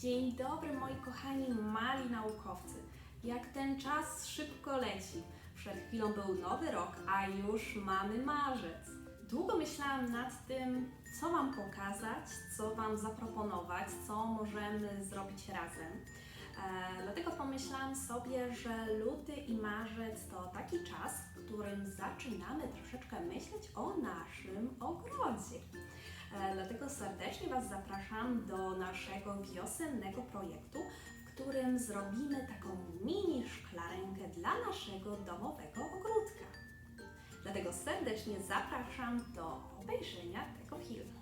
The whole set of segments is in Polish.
Dzień dobry moi kochani mali naukowcy. Jak ten czas szybko leci. Przed chwilą był nowy rok, a już mamy marzec. Długo myślałam nad tym, co Wam pokazać, co Wam zaproponować, co możemy zrobić razem. E, dlatego pomyślałam sobie, że luty i marzec to taki czas, w którym zaczynamy troszeczkę myśleć o naszym ogrodzie. E, Dlatego serdecznie Was zapraszam do naszego wiosennego projektu, w którym zrobimy taką mini szklarenkę dla naszego domowego ogródka. Dlatego serdecznie zapraszam do obejrzenia tego filmu.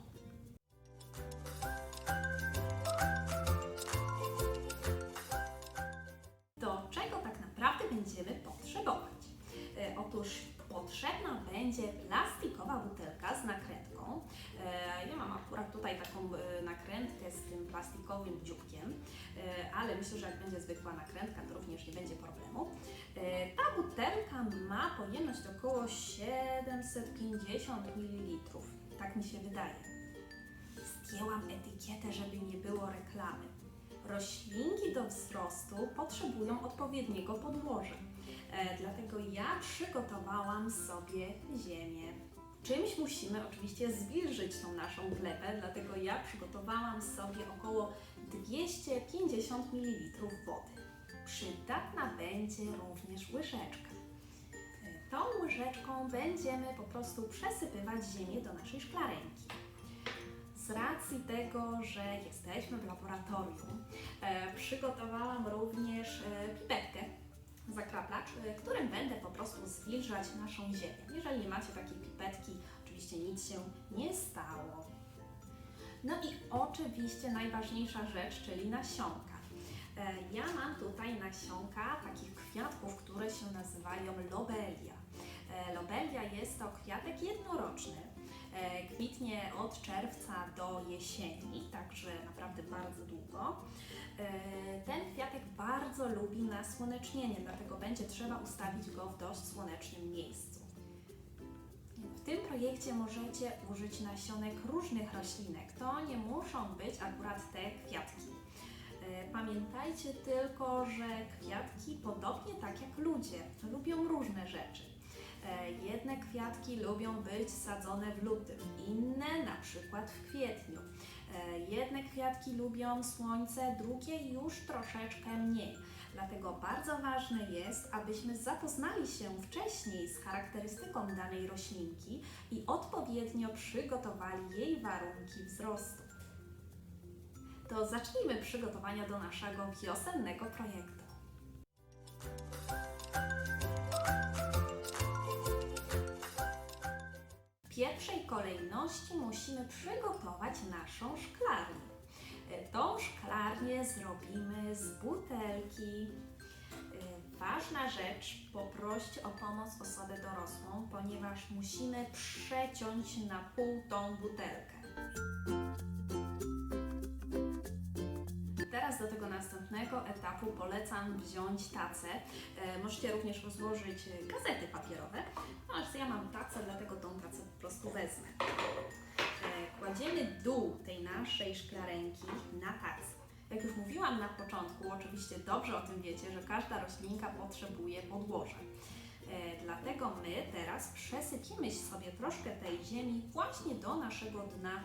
Do czego tak naprawdę będziemy potrzebować? E, Otóż potrzebna będzie plastikowa butelka z nakrętką. E, Ja mam akurat tutaj taką e, nakrętkę z tym plastikowym dzióbkiem, e, ale myślę, że jak będzie zwykła nakrętka, to również nie będzie problemu. E, Ta butelka ma pojemność około 750 ml. Tak mi się wydaje. Zdjęłam etykietę, żeby nie było reklamy. Roślinki do wzrostu potrzebują odpowiedniego podłoża. Dlatego ja przygotowałam sobie ziemię. Czymś musimy oczywiście zwilżyć tą naszą glebę, dlatego ja przygotowałam sobie około 250 ml wody. Przydatna będzie również łyżeczka. Tą łyżeczką będziemy po prostu przesypywać ziemię do naszej szklarenki. Z racji tego, że jesteśmy w laboratorium, e, przygotowałam również e, pipetkę, zakraplacz, e, którym będę po prostu zwilżać naszą ziemię. Jeżeli nie macie takiej pipetki, oczywiście nic się nie stało. No i oczywiście najważniejsza rzecz, czyli nasionka. E, Ja mam tutaj nasionka takich kwiatków, które się nazywają lobelia. E, Lobelia jest to kwiatek jednoroczny. E, Kwitnie od czerwca do jesieni, także naprawdę bardzo długo. E, Ten kwiatek bardzo lubi nasłonecznienie, dlatego będzie trzeba ustawić go w dość słonecznym miejscu. W tym projekcie możecie użyć nasionek różnych roślinek. To nie muszą być akurat te kwiatki. E, Pamiętajcie tylko, że kwiatki, podobnie tak jak ludzie, lubią różne rzeczy. Jedne kwiatki lubią być sadzone w lutym, inne na przykład w kwietniu. E, Jedne kwiatki lubią słońce, drugie już troszeczkę mniej. Dlatego bardzo ważne jest, abyśmy zapoznali się wcześniej z charakterystyką danej roślinki i odpowiednio przygotowali jej warunki wzrostu. To zacznijmy przygotowania do naszego wiosennego projektu. Pierwszej kolejności musimy przygotować naszą szklarnię. E, Tą szklarnię zrobimy z butelki. E, Ważna rzecz, poproście o pomoc osobę dorosłą, ponieważ musimy przeciąć na pół tą butelkę. Następnego etapu polecam wziąć tacę. E, możecie również rozłożyć e, gazety papierowe, no, ale ja mam tacę, dlatego tą tacę po prostu wezmę. E, kładziemy dół tej naszej szklarenki na tacę. Jak już mówiłam na początku, oczywiście dobrze o tym wiecie, że każda roślinka potrzebuje podłoża. Dlatego my teraz przesypimy sobie troszkę tej ziemi właśnie do naszego dna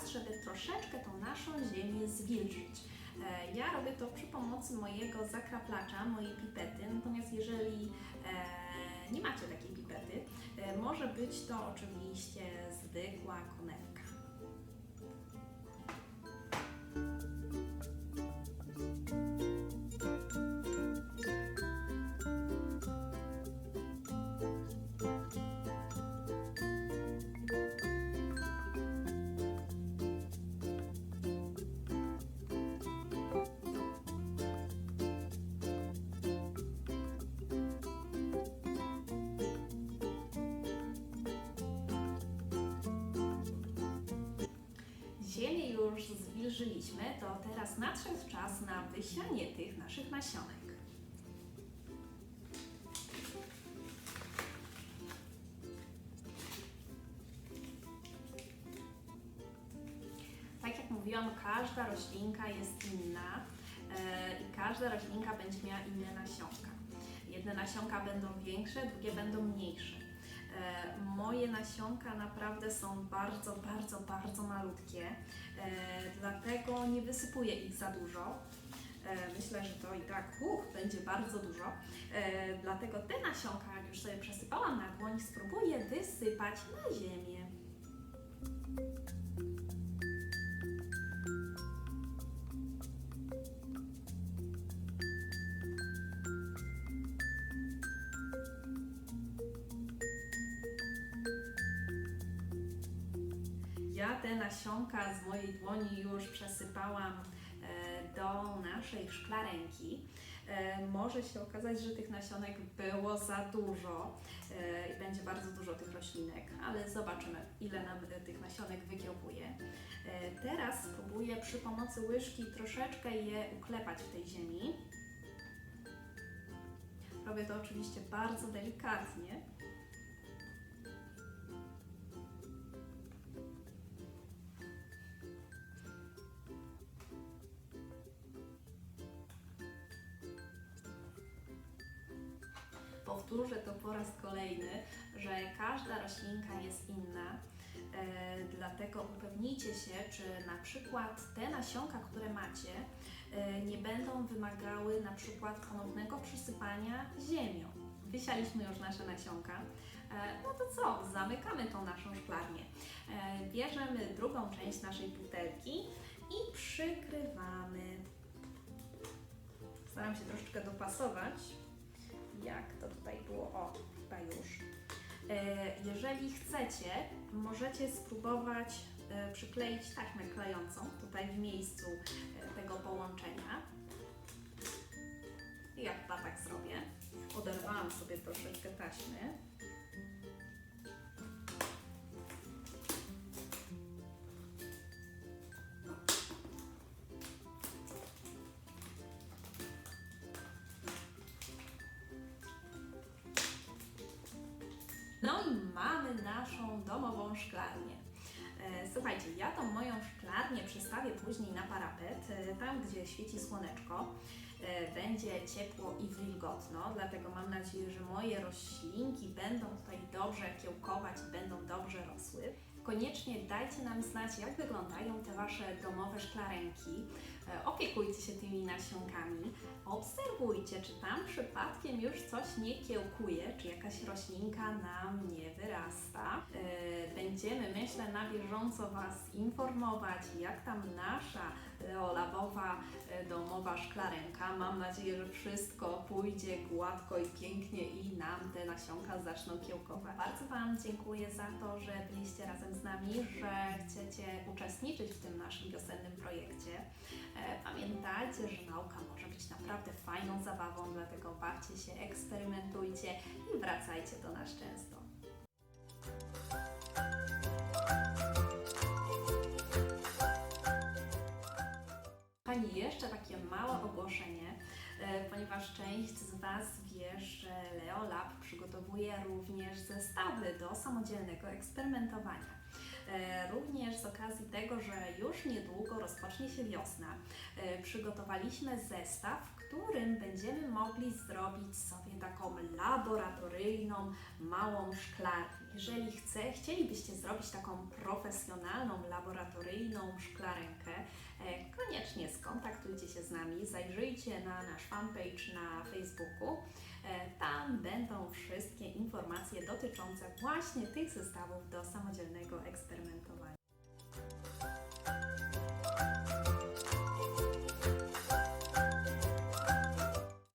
czas, żeby troszeczkę tą naszą ziemię zwilżyć. E, Ja robię to przy pomocy mojego zakraplacza, mojej pipety, natomiast jeżeli e, nie macie takiej pipety, e, może być to oczywiście zwykła konewka. Zwilżyliśmy, to teraz nadszedł czas na wysianie tych naszych nasionek. Tak jak mówiłam, każda roślinka jest inna e, i każda roślinka będzie miała inne nasionka. Jedne nasionka będą większe, drugie będą mniejsze. E, moje nasionka naprawdę są bardzo, bardzo, bardzo malutkie, e, dlatego nie wysypuję ich za dużo. E, myślę, że to i tak uch, będzie bardzo dużo. Dlatego te nasionka, jak już sobie przesypałam na dłoń, spróbuję wysypać na ziemię. Te nasionka z mojej dłoni już przesypałam e, do naszej szklarenki. E, Może się okazać, że tych nasionek było za dużo e, i będzie bardzo dużo tych roślinek, ale zobaczymy, ile nam tych nasionek wykiełkuje. Teraz spróbuję przy pomocy łyżki troszeczkę je uklepać w tej ziemi. Robię to oczywiście bardzo delikatnie. Powtórzę to po raz kolejny, że każda roślinka jest inna, e, dlatego upewnijcie się, czy na przykład te nasionka, które macie, e, nie będą wymagały na przykład ponownego przysypania ziemią. Wysialiśmy już nasze nasionka, e, no to co, zamykamy tą naszą szklarnię. Bierzemy drugą część naszej butelki i przykrywamy. Staram się troszeczkę dopasować jak to tutaj było, o, chyba już. E, Jeżeli chcecie, możecie spróbować e, przykleić taśmę klejącą tutaj w miejscu e, tego połączenia. Ja chyba tak zrobię. Oderwałam sobie troszeczkę taśmy. Naszą domową szklarnię. E, Słuchajcie, ja tą moją szklarnię przestawię później na parapet, e, tam gdzie świeci słoneczko. E, Będzie ciepło i wilgotno, dlatego mam nadzieję, że moje roślinki będą tutaj dobrze kiełkować i będą dobrze rosły. Koniecznie dajcie nam znać, jak wyglądają te Wasze domowe szklarenki. E, Opiekujcie się tymi nasionkami. Obserwujcie, czy tam przypadkiem już coś nie kiełkuje, czy jakaś roślinka nam nie wyrasta. E, Będziemy, myślę, na bieżąco Was informować, jak tam nasza leolabowa e, domowa szklarenka. Mam nadzieję, że wszystko pójdzie gładko i pięknie i nam te nasionka zaczną kiełkować. Bardzo Wam dziękuję za to, że byliście razem z nami, że chcecie uczestniczyć w tym naszym wiosennym projekcie. E, Pamiętajcie, że nauka może być naprawdę fajną zabawą, dlatego bawcie się, eksperymentujcie i wracajcie do nas często. Pani, jeszcze takie małe ogłoszenie, ponieważ część z Was wie, że Leolab przygotowuje również zestawy do samodzielnego eksperymentowania. E, Również z okazji tego, że już niedługo rozpocznie się wiosna, e, przygotowaliśmy zestaw, w którym będziemy mogli zrobić sobie taką laboratoryjną, małą szklarnię. Jeżeli chce, chcielibyście zrobić taką profesjonalną, laboratoryjną szklarenkę, e, koniecznie skontaktujcie się z nami, zajrzyjcie na nasz fanpage na Facebooku. E, Tam będą wszystkie informacje dotyczące właśnie tych zestawów do samodzielnego eksperymentowania.